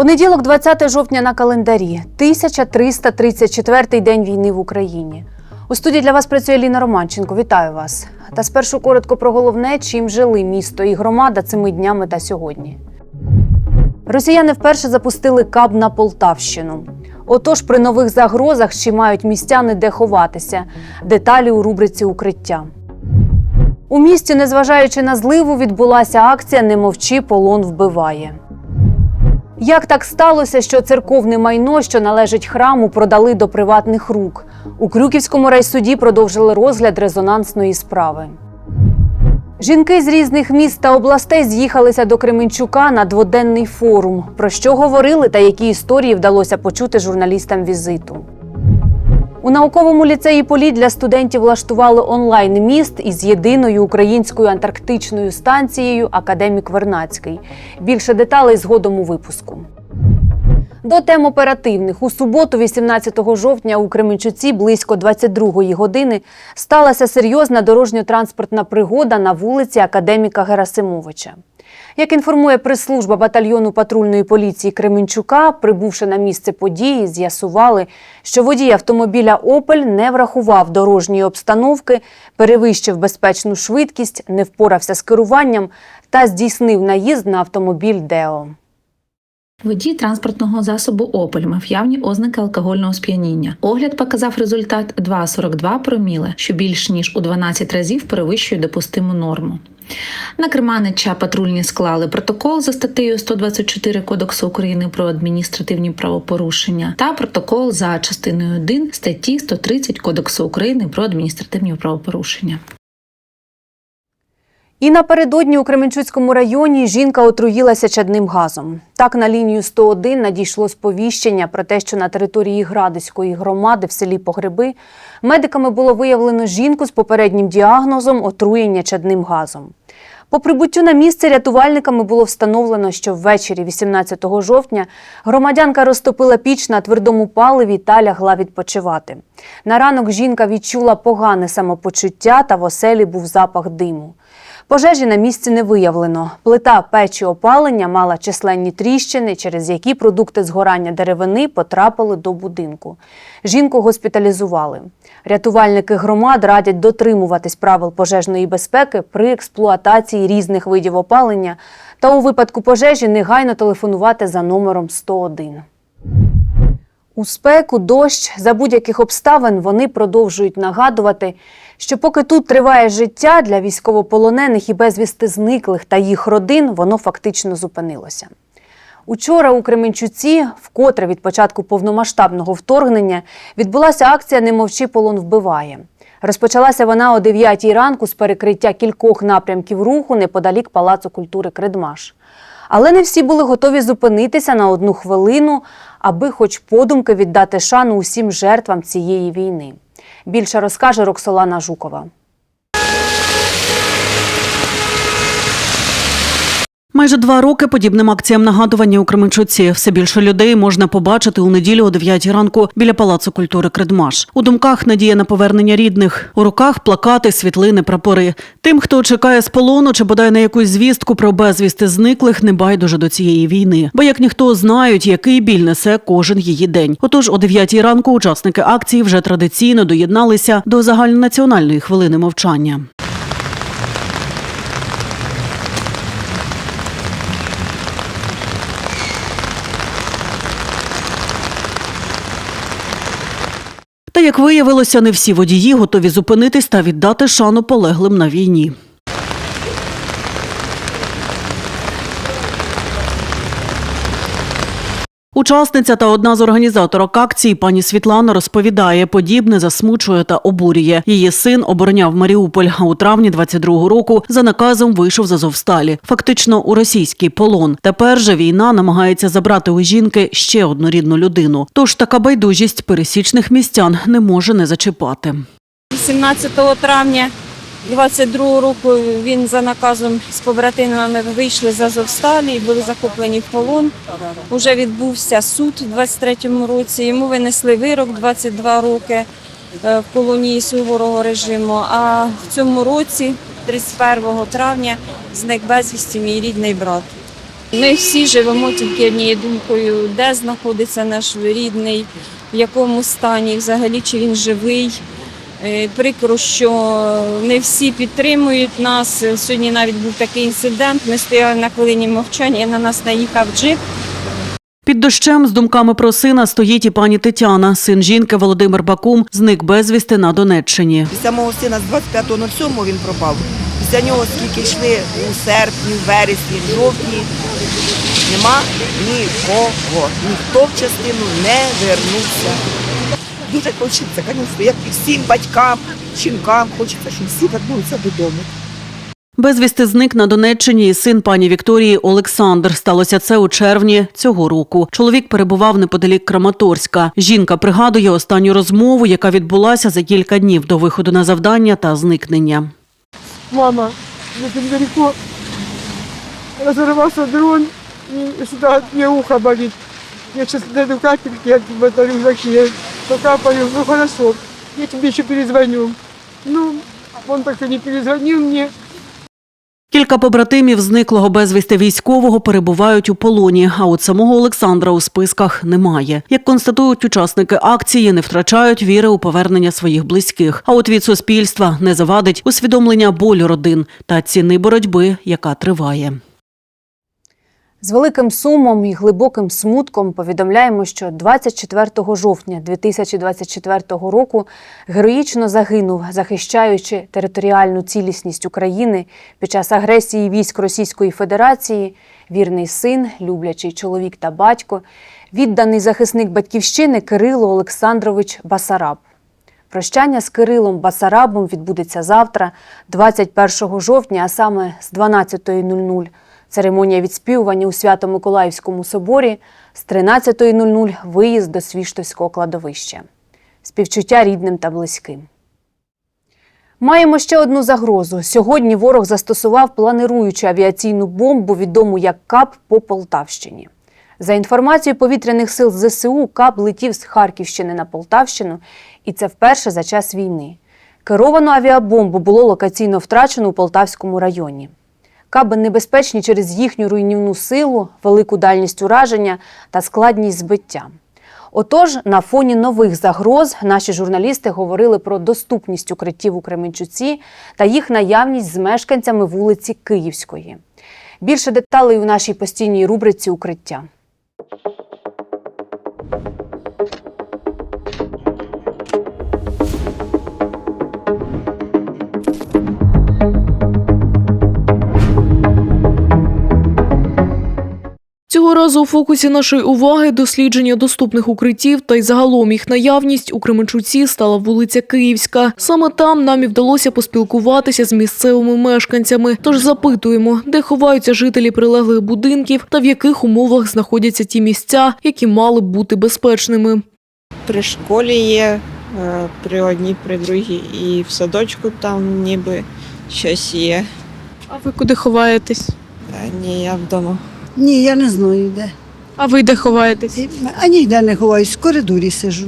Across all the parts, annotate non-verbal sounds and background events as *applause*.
Понеділок, 20 жовтня на календарі, 1334-й день війни в Україні. У студії для вас працює Ліна Романченко. Вітаю вас. Та спершу коротко про головне, чим жили місто і громада цими днями та сьогодні. Росіяни вперше запустили каб на Полтавщину. Отож, при нових загрозах чи мають містяни де ховатися. Деталі у рубриці Укриття. У місті, незважаючи на зливу, відбулася акція Не мовчи, полон вбиває. Як так сталося, що церковне майно, що належить храму, продали до приватних рук? У Крюківському райсуді продовжили розгляд резонансної справи. Жінки з різних міст та областей з'їхалися до Кременчука на дводенний форум. Про що говорили та які історії вдалося почути журналістам візиту. У науковому ліцеї Політ для студентів влаштували онлайн-міст із єдиною українською антарктичною станцією Академік Вернацький. Більше деталей згодом у випуску. До тем оперативних у суботу, 18 жовтня, у Кременчуці близько 22-ї години сталася серйозна дорожньо-транспортна пригода на вулиці Академіка Герасимовича. Як інформує прес-служба батальйону патрульної поліції Кременчука, прибувши на місце події, з'ясували, що водій автомобіля Опель не врахував дорожньої обстановки, перевищив безпечну швидкість, не впорався з керуванням та здійснив наїзд на автомобіль Део. Водій транспортного засобу Опель мав явні ознаки алкогольного сп'яніння. Огляд показав результат 2,42 проміле, що більш ніж у 12 разів перевищує допустиму норму. На Керманича патрульні склали протокол за статтею 124 Кодексу України про адміністративні правопорушення та протокол за частиною 1 статті 130 Кодексу України про адміністративні правопорушення. І напередодні у Кременчуцькому районі жінка отруїлася чадним газом. Так на лінію 101 надійшло сповіщення про те, що на території Градиської громади в селі Погреби медиками було виявлено жінку з попереднім діагнозом отруєння чадним газом. По прибуттю на місце рятувальниками було встановлено, що ввечері 18 жовтня громадянка розтопила піч на твердому паливі та лягла відпочивати. На ранок жінка відчула погане самопочуття та в оселі був запах диму. Пожежі на місці не виявлено. Плита печі опалення мала численні тріщини, через які продукти згорання деревини потрапили до будинку. Жінку госпіталізували. Рятувальники громад радять дотримуватись правил пожежної безпеки при експлуатації різних видів опалення та у випадку пожежі негайно телефонувати за номером 101. У спеку, дощ, за будь-яких обставин вони продовжують нагадувати, що поки тут триває життя для військовополонених і безвісти зниклих та їх родин, воно фактично зупинилося. Учора у Кременчуці, вкотре від початку повномасштабного вторгнення, відбулася акція Не мовчи, полон вбиває. Розпочалася вона о 9 ранку з перекриття кількох напрямків руху неподалік Палацу культури Кредмаш. Але не всі були готові зупинитися на одну хвилину, аби хоч подумки віддати шану усім жертвам цієї війни. Більше розкаже Роксолана Жукова. Майже два роки подібним акціям нагадування у Кременчуці. Все більше людей можна побачити у неділю о 9 ранку біля палацу культури Кредмаш. У думках надія на повернення рідних, у руках плакати, світлини, прапори. Тим, хто чекає з полону чи бодай на якусь звістку про безвісти зниклих, не байдуже до цієї війни. Бо як ніхто знають, який біль несе кожен її день. Отож, о 9 ранку учасники акції вже традиційно доєдналися до загальнонаціональної хвилини мовчання. Та як виявилося, не всі водії готові зупинитись та віддати шану полеглим на війні. Учасниця та одна з організаторок акції пані Світлана розповідає, подібне засмучує та обурює. Її син обороняв Маріуполь, а у травні 22-го року за наказом вийшов з Азовсталі, фактично у російський полон. Тепер же війна намагається забрати у жінки ще одну рідну людину. Тож така байдужість пересічних містян не може не зачіпати. 17 травня 22 року він за наказом з побратимами вийшли з Азовсталі і були захоплені в полон. Уже відбувся суд у 23-му році. Йому винесли вирок 22 роки е, в колонії суворого режиму. А в цьому році, 31 травня, зник безвісті мій рідний брат. Ми всі живемо тільки однією думкою, де знаходиться наш рідний, в якому стані, взагалі чи він живий. Е, Прикро, що не всі підтримують нас. Сьогодні навіть був такий інцидент. Ми стояли на хвилині мовчання, на нас наїхав джип. Під дощем з думками про сина стоїть і пані Тетяна. Син жінки Володимир Бакум зник безвісти на Донеччині. Після мого сина з 25.07 він пропав. Після нього скільки йшли у серпні, в вересні, жовтні. Нема нікого. Ніхто в частину не вернувся. Дуже хочеться, звісно, як і всім батькам, жінкам, хочеться, щоб всі вернулися додому. Безвісти зник на Донеччині і син пані Вікторії Олександр. Сталося це у червні цього року. Чоловік перебував неподалік Краматорська. Жінка пригадує останню розмову, яка відбулася за кілька днів до виходу на завдання та зникнення. Мама, где-то далеко разорвался дрон, и сюда мне ухо болит. Я сейчас найду капельки в этом рюкзаке, покапаю, ну хорошо, я тебе еще перезвоню. Ну, он так и не перезвонил мне, Кілька побратимів зниклого безвісти військового перебувають у полоні, а от самого Олександра у списках немає. Як констатують учасники акції, не втрачають віри у повернення своїх близьких. А от від суспільства не завадить усвідомлення болю родин та ціни боротьби, яка триває. З великим сумом і глибоким смутком повідомляємо, що 24 жовтня 2024 року героїчно загинув, захищаючи територіальну цілісність України під час агресії військ Російської Федерації, вірний син, люблячий чоловік та батько, відданий захисник батьківщини Кирило Олександрович Басараб. Прощання з Кирилом Басарабом відбудеться завтра, 21 жовтня, а саме з 12.00. Церемонія відспівування у Свято-Миколаївському соборі з 13.00 виїзд до Свіштовського кладовища. Співчуття рідним та близьким. Маємо ще одну загрозу. Сьогодні ворог застосував планируючу авіаційну бомбу, відому як КАП по Полтавщині. За інформацією повітряних сил ЗСУ, КАП летів з Харківщини на Полтавщину, і це вперше за час війни. Керовану авіабомбу було локаційно втрачено у Полтавському районі. Каби небезпечні через їхню руйнівну силу, велику дальність ураження та складність збиття. Отож, на фоні нових загроз наші журналісти говорили про доступність укриттів у Кременчуці та їх наявність з мешканцями вулиці Київської. Більше деталей у нашій постійній рубриці Укриття. Цього разу у фокусі нашої уваги дослідження доступних укриттів та й загалом їх наявність у Кременчуці стала вулиця Київська. Саме там нам і вдалося поспілкуватися з місцевими мешканцями. Тож запитуємо, де ховаються жителі прилеглих будинків та в яких умовах знаходяться ті місця, які мали б бути безпечними. При школі є, е, при одній, при другій, і в садочку там ніби щось є. А ви куди ховаєтесь? Е, Ні, я вдома. Ні, я не знаю де. А ви де ховаєтесь? А ніде не ховаюсь, в коридорі сижу.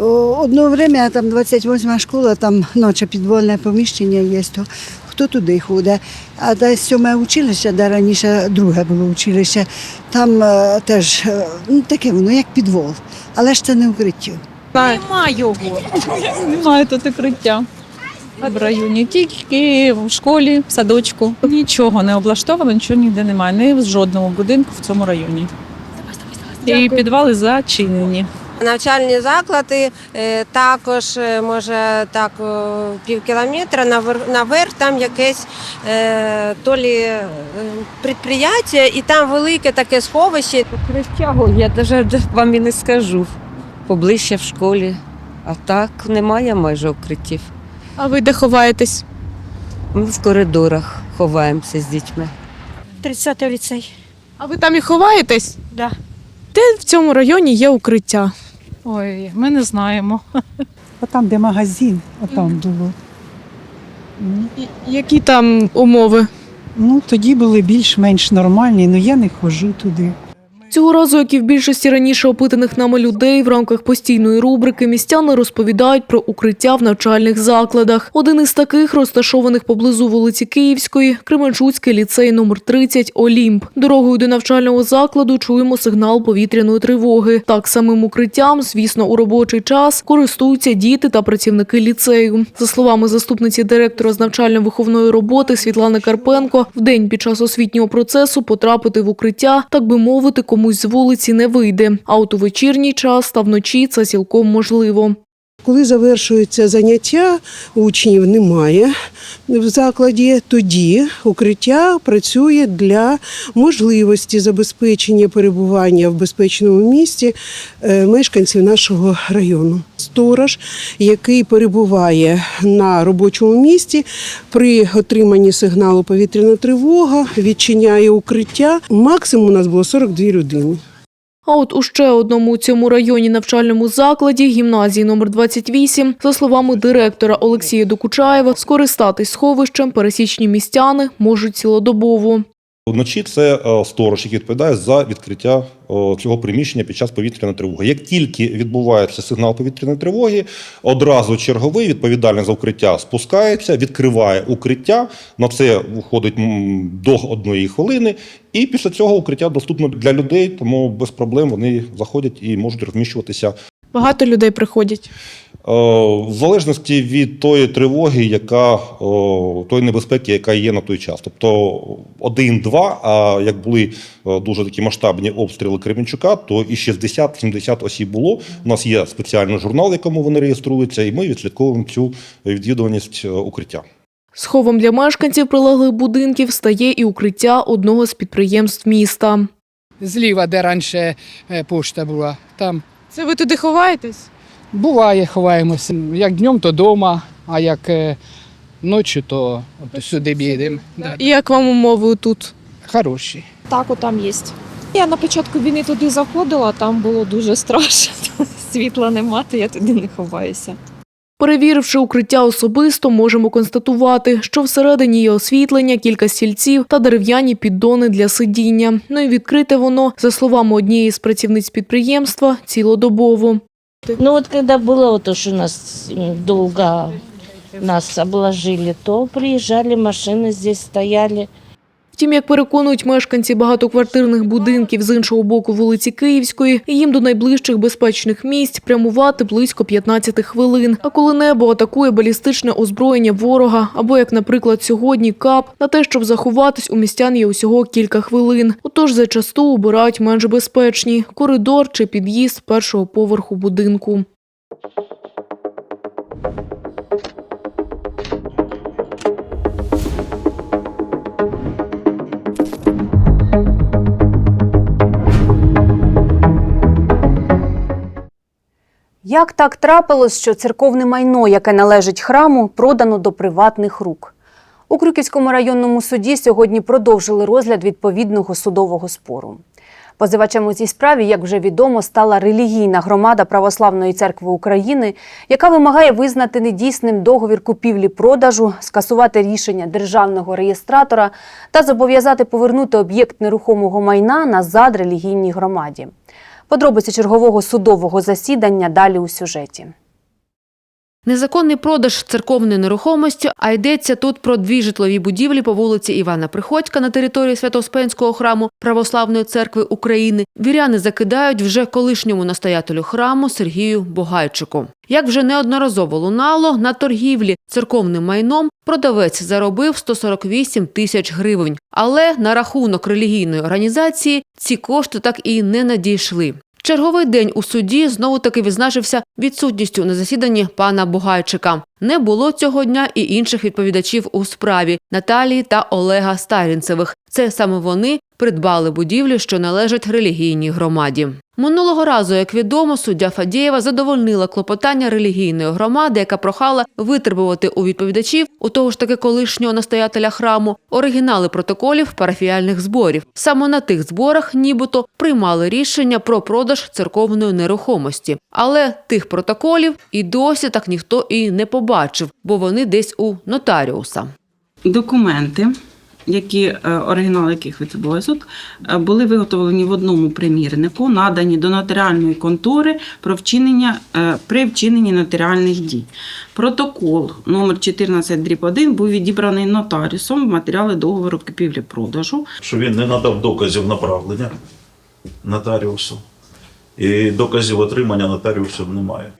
О, Одно время, там 28 школа, там ночі підвольне поміщення є, то хто туди ходить. А де сьоме училище, де раніше друге було училище, там е, теж е, ну, таке воно, як підвол. Але ж це не укриття. Нема його. Немає тут укриття в районі. Тільки в школі, в садочку. Нічого не облаштовано, нічого ніде немає. Ні в жодному будинку в цьому районі. І підвали зачинені. Навчальні заклади е, також е, може так пів кілометра наверх, там якесь е, то лі підприємство, і там велике таке сховище. Укриття, я навіть вам і не скажу. Поближче в школі. А так немає майже укриттів. А ви де ховаєтесь? Ми в коридорах ховаємося з дітьми. 30-й ліцей. А ви там і ховаєтесь? Да. Де в цьому районі є укриття? Ой, ми не знаємо. А там, де магазин, а там було. Які там умови? Ну, тоді були більш-менш нормальні, але я не ходжу туди. Цього разу, як і в більшості раніше опитаних нами людей, в рамках постійної рубрики містяни розповідають про укриття в навчальних закладах. Один із таких розташованих поблизу вулиці Київської, Кременчуцький ліцей номер 30 Олімп. Дорогою до навчального закладу чуємо сигнал повітряної тривоги. Так самим укриттям, звісно, у робочий час користуються діти та працівники ліцею. За словами заступниці директора з навчально-виховної роботи Світлани Карпенко, в день під час освітнього процесу потрапити в укриття, так би мовити, комусь з вулиці не вийде. А от у вечірній час та вночі це цілком можливо. Коли завершується заняття, учнів немає в закладі, тоді укриття працює для можливості забезпечення перебування в безпечному місці е, мешканців нашого району. Сторож, який перебуває на робочому місці, при отриманні сигналу повітряна тривога, відчиняє укриття. Максимум у нас було 42 людини. А от у ще одному у цьому районі навчальному закладі гімназії номер 28, за словами директора Олексія Докучаєва, скористатись сховищем пересічні містяни можуть цілодобово. Вночі це е, сторож, який відповідає за відкриття е, цього приміщення під час повітряної тривоги. Як тільки відбувається сигнал повітряної тривоги, одразу черговий відповідальний за укриття спускається, відкриває укриття. На це виходить до одної хвилини, і після цього укриття доступно для людей, тому без проблем вони заходять і можуть розміщуватися Багато людей приходять. Е, В залежності від тої тривоги, яка тої небезпеки, яка є на той час. Тобто один-два, а як були е, дуже такі масштабні обстріли Кременчука, то і 60-70 осіб було. У нас є спеціальний журнал, в якому вони реєструються, і ми відслідковуємо цю відвідуваність е, укриття. Сховом для мешканців прилеглих будинків стає і укриття одного з підприємств міста. Зліва, де раніше е, пошта була, там Це ви туди ховаєтесь? Буває, ховаємося. Як днем, то вдома, а як е, ночі, то от сюди б'єдемо. Да. І як вам умови тут? Хороші. Так, там є. Я на початку війни туди заходила, там було дуже страшно. *laughs* Світла нема, то я туди не ховаюся. Перевіривши укриття особисто, можемо констатувати, що всередині є освітлення, кілька стільців та дерев'яні піддони для сидіння. Ну і відкрите воно, за словами однієї з працівниць підприємства, цілодобово. Ну вот когда было вот то, что нас долго нас обложили, то приезжали машины здесь стояли. Втім, як переконують мешканці багатоквартирних будинків з іншого боку вулиці Київської, їм до найближчих безпечних місць прямувати близько 15 хвилин. А коли небо атакує балістичне озброєння ворога, або як, наприклад, сьогодні кап, на те, щоб заховатись, у містян є усього кілька хвилин. Отож, зачасту обирають менш безпечні коридор чи під'їзд першого поверху будинку. Як так трапилось, що церковне майно, яке належить храму, продано до приватних рук? У Крюківському районному суді сьогодні продовжили розгляд відповідного судового спору. Позивачем у цій справі, як вже відомо, стала релігійна громада Православної церкви України, яка вимагає визнати недійсним договір купівлі-продажу, скасувати рішення державного реєстратора та зобов'язати повернути об'єкт нерухомого майна назад релігійній громаді. Подробиці чергового судового засідання далі у сюжеті. Незаконний продаж церковної нерухомості, а йдеться тут про дві житлові будівлі по вулиці Івана Приходька на території Свято-Успенського храму Православної церкви України. Віряни закидають вже колишньому настоятелю храму Сергію Богайчику. Як вже неодноразово лунало, на торгівлі церковним майном продавець заробив 148 тисяч гривень. Але на рахунок релігійної організації ці кошти так і не надійшли. Черговий день у суді знову таки відзначився відсутністю на засіданні пана Бугайчика. Не було цього дня і інших відповідачів у справі Наталії та Олега Старінцевих. Це саме вони придбали будівлю, що належать релігійній громаді. Минулого разу, як відомо, суддя Фадєєва задовольнила клопотання релігійної громади, яка прохала витребувати у відповідачів, у того ж таки колишнього настоятеля храму, оригінали протоколів парафіальних зборів. Саме на тих зборах, нібито, приймали рішення про продаж церковної нерухомості. Але тих протоколів і досі так ніхто і не побачив, бо вони десь у нотаріуса. Документи, які е, оригінал яких відбуває суд, е, були виготовлені в одному примірнику, надані до нотаріальної контори про вчинення е, при вчиненні нотаріальних дій. Протокол номер 14 дріб 1 був відібраний нотаріусом в матеріали договору купівлі-продажу. що він не надав доказів направлення нотаріусу. І доказів отримання нотаріусів немає.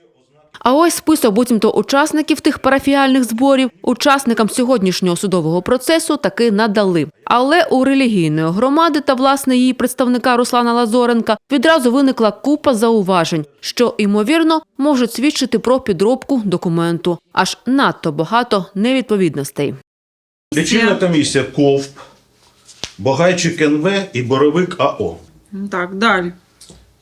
А ось список буцімто учасників тих парафіальних зборів учасникам сьогоднішнього судового процесу таки надали. Але у релігійної громади та власне її представника Руслана Лазоренка відразу виникла купа зауважень, що ймовірно можуть свідчити про підробку документу. Аж надто багато невідповідностей. Лічильна комісія КОВП, Багайчик НВ і Боровик АО. Так, далі.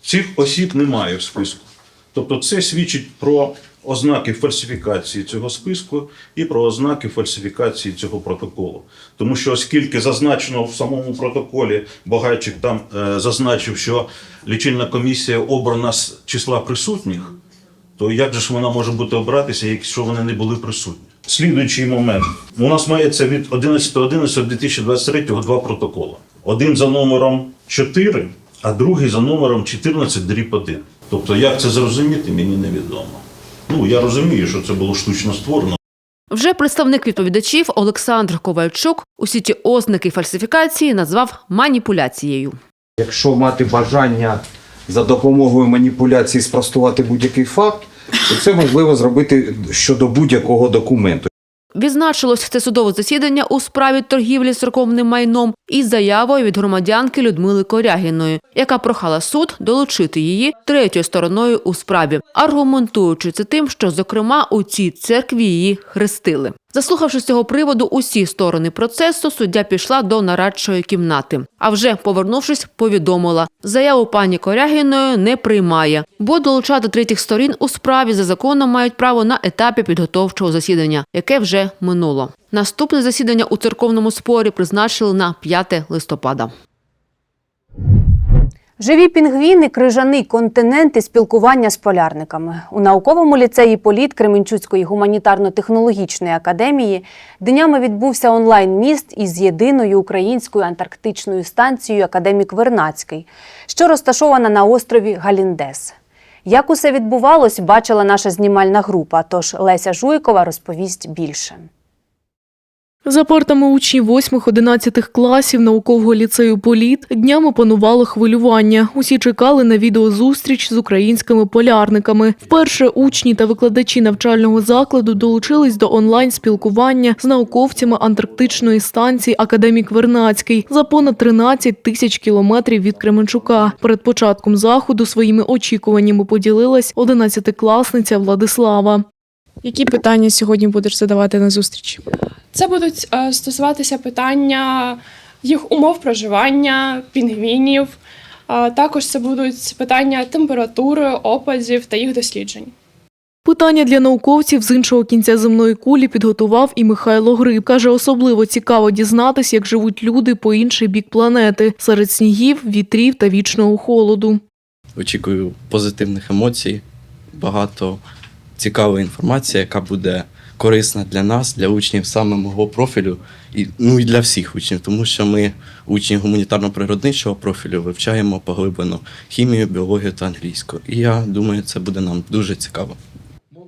Цих осіб немає в списку. Тобто це свідчить про ознаки фальсифікації цього списку і про ознаки фальсифікації цього протоколу. Тому що оскільки зазначено в самому протоколі, Багайчик там е, зазначив, що лічильна комісія обрана з числа присутніх, то як же ж вона може бути обратися, якщо вони не були присутні? Слідуючий момент. У нас мається від 11.11.2023 два протоколи. Один за номером 4, а другий за номером 14 дріб 1. Тобто, як це зрозуміти, мені невідомо. Ну, я розумію, що це було штучно створено. Вже представник відповідачів Олександр Ковальчук усі ті ознаки фальсифікації назвав маніпуляцією. Якщо мати бажання за допомогою маніпуляції спростувати будь-який факт, то це можливо зробити щодо будь-якого документу. Відзначилось це судове засідання у справі торгівлі церковним майном із заявою від громадянки Людмили Корягіної, яка прохала суд долучити її третьою стороною у справі, аргументуючи це тим, що зокрема у цій церкві її хрестили. Заслухавши з цього приводу усі сторони процесу, суддя пішла до нарадчої кімнати. А вже повернувшись, повідомила, заяву пані Корягіної не приймає, бо долучати третіх сторін у справі за законом мають право на етапі підготовчого засідання, яке вже минуло. Наступне засідання у церковному спорі призначили на 5 листопада. Живі пінгвіни, крижаний континент і спілкування з полярниками. У науковому ліцеї Політ Кременчуцької гуманітарно-технологічної академії днями відбувся онлайн-міст із єдиною українською антарктичною станцією Академік Вернацький, що розташована на острові Галіндес. Як усе відбувалось, бачила наша знімальна група. Тож Леся Жуйкова розповість більше. За партами учнів 8-11 класів наукового ліцею Політ днями панувало хвилювання. Усі чекали на відеозустріч з українськими полярниками. Вперше учні та викладачі навчального закладу долучились до онлайн-спілкування з науковцями антарктичної станції Академік Вернацький за понад 13 тисяч кілометрів від Кременчука. Перед початком заходу своїми очікуваннями поділилась 11-класниця Владислава. Які питання сьогодні будеш задавати на зустрічі? Це будуть е, стосуватися питання їх умов проживання, пінгвінів. А також це будуть питання температури, опадів та їх досліджень. Питання для науковців з іншого кінця земної кулі підготував і Михайло Гриб. Каже, особливо цікаво дізнатись, як живуть люди по інший бік планети серед снігів, вітрів та вічного холоду. Очікую позитивних емоцій, багато цікавої інформації, яка буде корисна для нас, для учнів саме мого профілю, і ну і для всіх учнів, тому що ми, учні гуманітарно-природничого профілю, вивчаємо поглиблено хімію, біологію та англійську. І я думаю, це буде нам дуже цікаво.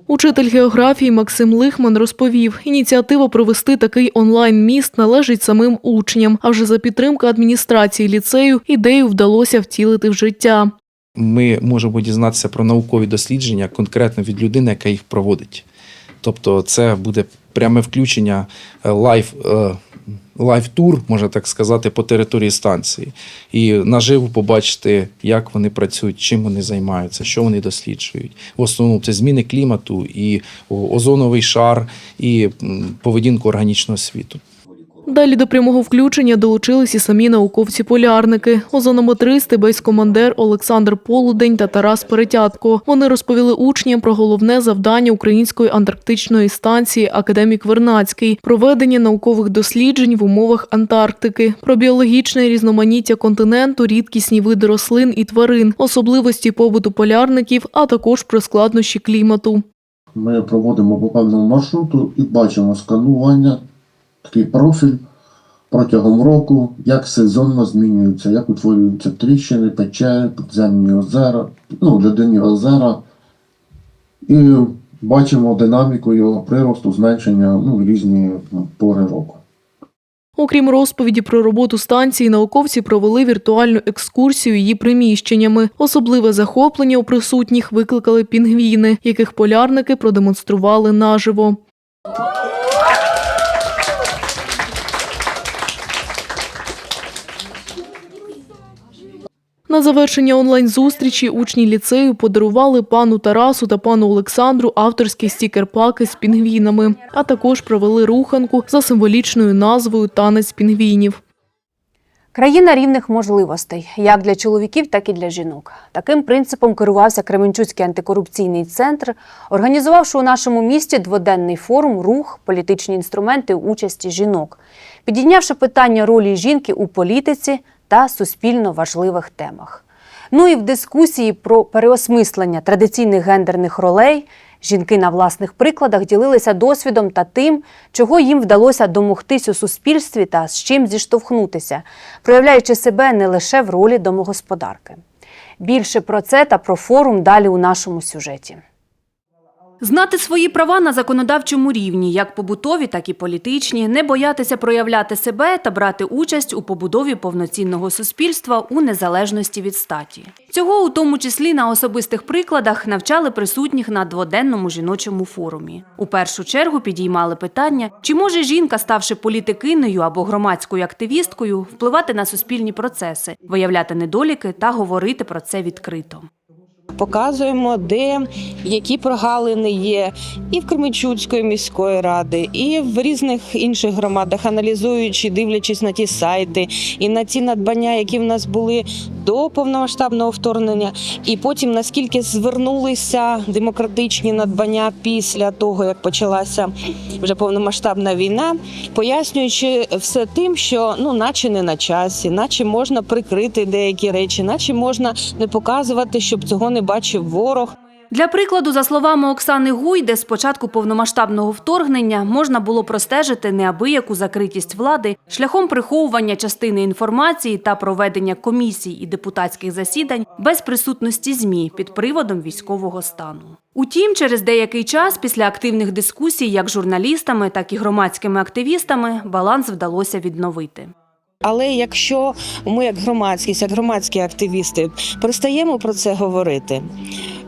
Учитель географії Максим Лихман розповів, ініціатива провести такий онлайн-міст належить самим учням. А вже за підтримки адміністрації ліцею ідею вдалося втілити в життя. Ми можемо дізнатися про наукові дослідження конкретно від людини, яка їх проводить. Тобто, це буде пряме включення лайф. лайв. е, Лайв-тур, можна так сказати, по території станції, і наживо побачити, як вони працюють, чим вони займаються, що вони досліджують. В основному це зміни клімату, і озоновий шар, і поведінку органічного світу. Далі до прямого включення долучились і самі науковці-полярники, озонометристи, бейскомандер Олександр Полудень та Тарас Перетятко. Вони розповіли учням про головне завдання Української антарктичної станції Академік Вернацький проведення наукових досліджень в умовах Антарктики, про біологічне різноманіття континенту, рідкісні види рослин і тварин, особливості побуту полярників, а також про складнощі клімату. Ми проводимо по певному маршруту і бачимо сканування, такий профіль протягом року, як сезонно змінюється, як утворюються тріщини, печери, підземні озера, ну, льодяні озера. І бачимо динаміку його приросту, зменшення ну, різні пори року. Окрім розповіді про роботу станції, науковці провели віртуальну екскурсію її приміщеннями. Особливе захоплення у присутніх викликали пінгвіни, яких полярники продемонстрували наживо. На завершення онлайн-зустрічі учні ліцею подарували пану Тарасу та пану Олександру авторські стікер-паки з пінгвінами, а також провели руханку за символічною назвою Танець пінгвінів. Країна рівних можливостей як для чоловіків, так і для жінок. Таким принципом керувався Кременчуцький антикорупційний центр, організувавши у нашому місті дводенний форум Рух, політичні інструменти участі жінок, підійнявши питання ролі жінки у політиці та суспільно важливих темах. Ну і в дискусії про переосмислення традиційних гендерних ролей жінки на власних прикладах ділилися досвідом та тим, чого їм вдалося домогтись у суспільстві та з чим зіштовхнутися, проявляючи себе не лише в ролі домогосподарки. Більше про це та про форум далі у нашому сюжеті. Знати свої права на законодавчому рівні, як побутові, так і політичні, не боятися проявляти себе та брати участь у побудові повноцінного суспільства у незалежності від статі. Цього у тому числі на особистих прикладах навчали присутніх на дводенному жіночому форумі. У першу чергу підіймали питання, чи може жінка, ставши політикиною або громадською активісткою, впливати на суспільні процеси, виявляти недоліки та говорити про це відкрито. Показуємо, де які прогалини є, і в Кременчуцької міської ради, і в різних інших громадах, аналізуючи, дивлячись на ті сайти і на ті надбання, які в нас були до повномасштабного вторгнення, і потім наскільки звернулися демократичні надбання після того, як почалася вже повномасштабна війна, пояснюючи все тим, що ну, наче не на часі, наче можна прикрити деякі речі, наче можна не показувати, щоб цього не бачив ворог. Для прикладу, за словами Оксани Гуйде, з початку повномасштабного вторгнення можна було простежити неабияку закритість влади шляхом приховування частини інформації та проведення комісій і депутатських засідань без присутності ЗМІ під приводом військового стану. Утім, через деякий час після активних дискусій як журналістами, так і громадськими активістами баланс вдалося відновити. Але якщо ми, як громадськість, як громадські активісти, перестаємо про це говорити,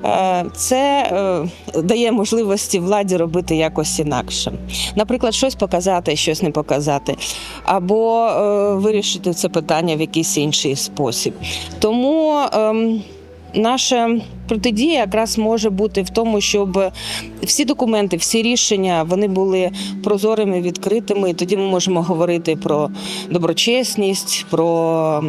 е, це е, дає можливості владі робити якось інакше. Наприклад, щось показати, щось не показати, або е, вирішити це питання в якийсь інший спосіб. Тому ем, наша протидія якраз може бути в тому, щоб всі документи, всі рішення вони були прозорими, відкритими. І тоді ми можемо говорити про доброчесність, про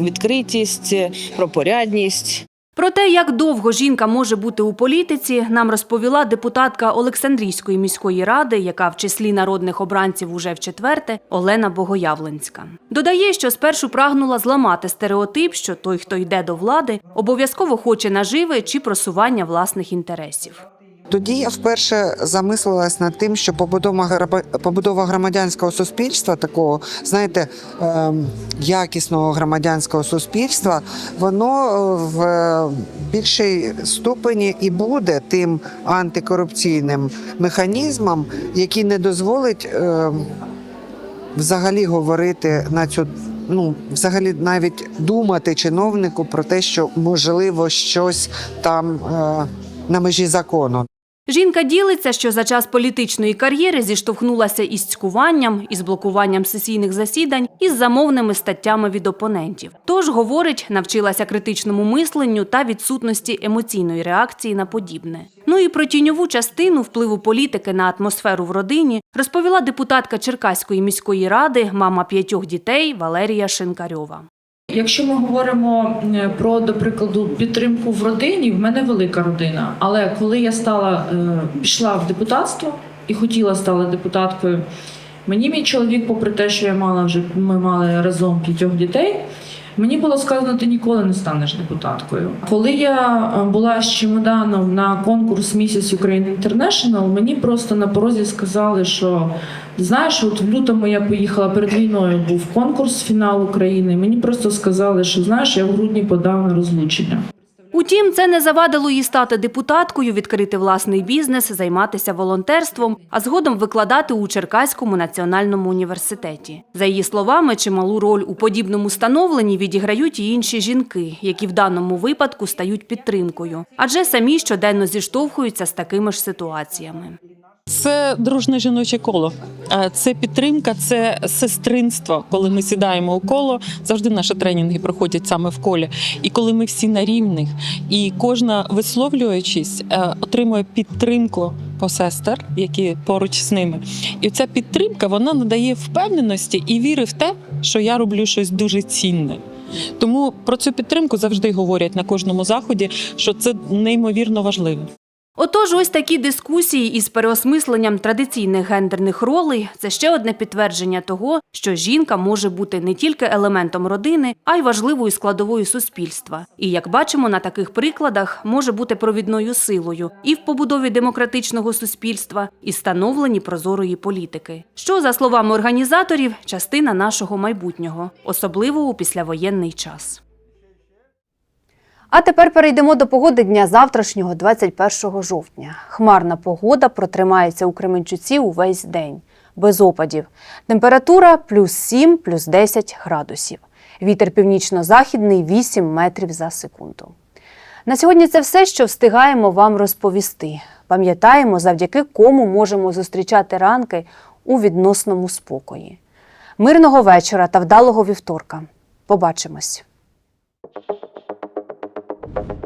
відкритість, про порядність. Про те, як довго жінка може бути у політиці, нам розповіла депутатка Олександрійської міської ради, яка в числі народних обранців уже в четверте, Олена Богоявленська. Додає, що спершу прагнула зламати стереотип, що той, хто йде до влади, обов'язково хоче наживи чи просування власних інтересів. Тоді я вперше замислилась над тим, що побудова громадянського суспільства, такого, знаєте, ем, якісного громадянського суспільства, воно е, в більшій ступені і буде тим антикорупційним механізмом, який не дозволить ем, взагалі говорити на цю. Ну, взагалі, навіть думати чиновнику про те, що можливо щось там е, на межі закону. Жінка ділиться, що за час політичної кар'єри зіштовхнулася із цькуванням, із блокуванням сесійних засідань, із замовними статтями від опонентів. Тож, говорить, навчилася критичному мисленню та відсутності емоційної реакції на подібне. Ну і про тіньову частину впливу політики на атмосферу в родині розповіла депутатка Черкаської міської ради, мама п'ятьох дітей Валерія Шинкарьова. Якщо ми говоримо е, про, до прикладу, підтримку в родині, в мене велика родина. Але коли я стала е, пішла в депутатство і хотіла стати депутаткою, мені мій чоловік, попри те, що я мала вже ми мали разом п'ятьох дітей. Мені було сказано, ти ніколи не станеш депутаткою. Коли я е, була з чемоданом на конкурс Місіс Україн Інтернешнл, мені просто на порозі сказали, що знаєш, от в лютому я поїхала перед війною, був конкурс фінал України. Мені просто сказали, що знаєш, я в грудні подав на розлучення. Утім, це не завадило їй стати депутаткою, відкрити власний бізнес, займатися волонтерством, а згодом викладати у Черкаському національному університеті. За її словами, чималу роль у подібному становленні відіграють і інші жінки, які в даному випадку стають підтримкою, адже самі щоденно зіштовхуються з такими ж ситуаціями. Це дружне жіноче коло. Це підтримка, це сестринство. Коли ми сідаємо у коло, завжди наші тренінги проходять саме в колі. І коли ми всі на рівних, і кожна висловлюючись, е, отримує підтримку посестер, які поруч з ними. І ця підтримка вона надає впевненості і віри в те, що я роблю щось дуже цінне. Тому про цю підтримку завжди говорять на кожному заході, що це неймовірно важливо. Отож, ось такі дискусії із переосмисленням традиційних гендерних ролей це ще одне підтвердження того, що жінка може бути не тільки елементом родини, а й важливою складовою суспільства. І як бачимо на таких прикладах, може бути провідною силою і в побудові демократичного суспільства, і становленні прозорої політики, що, за словами організаторів, частина нашого майбутнього, особливо у післявоєнний час. А тепер перейдемо до погоди дня завтрашнього, 21 жовтня. Хмарна погода протримається у Кременчуці увесь день, без опадів. Температура плюс 7, плюс 10 градусів. Вітер північно-західний 8 метрів за секунду. На сьогодні це все, що встигаємо вам розповісти. Пам'ятаємо, завдяки кому можемо зустрічати ранки у відносному спокої. Мирного вечора та вдалого вівторка. Побачимось! you